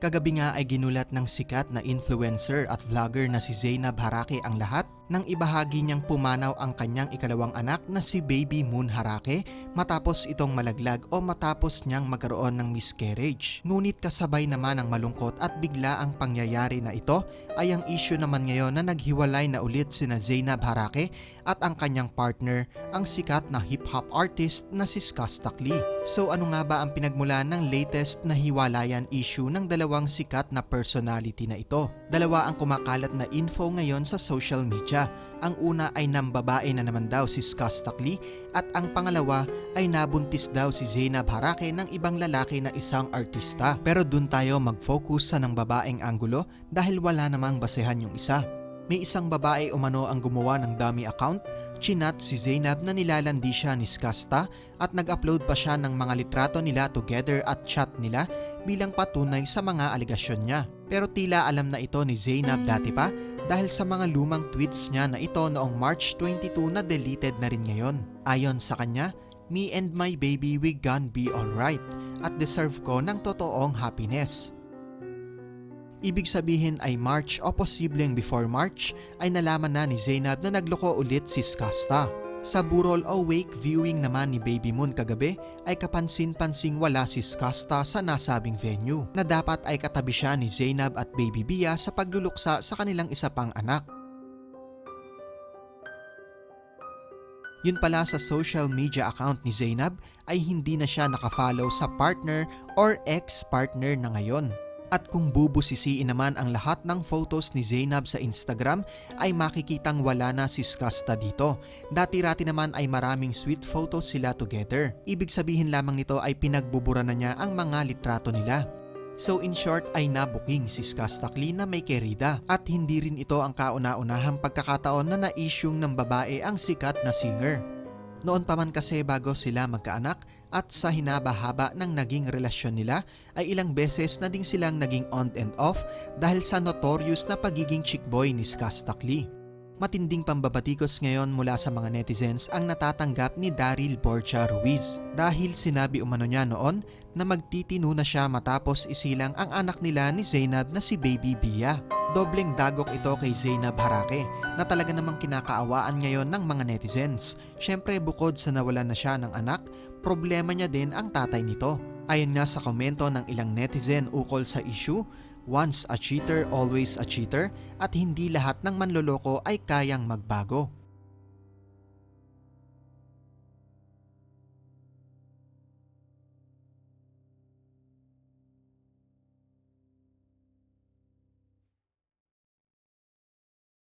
Kagabi nga ay ginulat ng sikat na influencer at vlogger na si Zainab Harake ang lahat nang ibahagi niyang pumanaw ang kanyang ikalawang anak na si Baby Moon Harake matapos itong malaglag o matapos niyang magkaroon ng miscarriage. Ngunit kasabay naman ang malungkot at bigla ang pangyayari na ito ay ang issue naman ngayon na naghiwalay na ulit sina Zainab Harake at ang kanyang partner, ang sikat na hip-hop artist na si Skastak Lee. So ano nga ba ang pinagmulan ng latest na hiwalayan issue ng dalawang sikat na personality na ito? Dalawa ang kumakalat na info ngayon sa social media. Ang una ay nambabae na naman daw si Lee at ang pangalawa ay nabuntis daw si Zainab Harake ng ibang lalaki na isang artista. Pero dun tayo mag-focus sa ng babaeng anggulo dahil wala namang basehan yung isa. May isang babae umano ang gumawa ng dummy account, chinat si Zainab na nilalandi siya ni Skasta at nag-upload pa siya ng mga litrato nila together at chat nila bilang patunay sa mga aligasyon niya. Pero tila alam na ito ni Zainab dati pa dahil sa mga lumang tweets niya na ito noong March 22 na deleted na rin ngayon. Ayon sa kanya, Me and my baby we gon' be alright at deserve ko ng totoong happiness. Ibig sabihin ay March o posibleng before March ay nalaman na ni Zainab na nagloko ulit si Skasta. Sa burol o wake viewing naman ni Baby Moon kagabi ay kapansin-pansing wala si Skasta sa nasabing venue na dapat ay katabi siya ni Zainab at Baby Bia sa pagluluksa sa kanilang isa pang anak. Yun pala sa social media account ni Zainab ay hindi na siya nakafollow sa partner or ex-partner na ngayon. At kung bubusisiin naman ang lahat ng photos ni Zainab sa Instagram ay makikitang wala na si Skasta dito. Dati-rati naman ay maraming sweet photos sila together. Ibig sabihin lamang nito ay pinagbubura na niya ang mga litrato nila. So in short ay nabuking si Skastakli na may kerida at hindi rin ito ang kauna-unahang pagkakataon na na-issuing ng babae ang sikat na singer. Noon pa man kasi bago sila magkaanak at sa hinaba-haba ng naging relasyon nila ay ilang beses na ding silang naging on and off dahil sa notorious na pagiging chick boy ni Skastak Lee. Matinding pambabatikos ngayon mula sa mga netizens ang natatanggap ni Daryl Borja Ruiz dahil sinabi umano niya noon na magtitino na siya matapos isilang ang anak nila ni Zainab na si Baby Bia. Dobleng dagok ito kay Zainab Harake na talaga namang kinakaawaan ngayon ng mga netizens. Siyempre bukod sa nawalan na siya ng anak, problema niya din ang tatay nito. Ayon nga sa komento ng ilang netizen ukol sa issue, once a cheater, always a cheater at hindi lahat ng manloloko ay kayang magbago.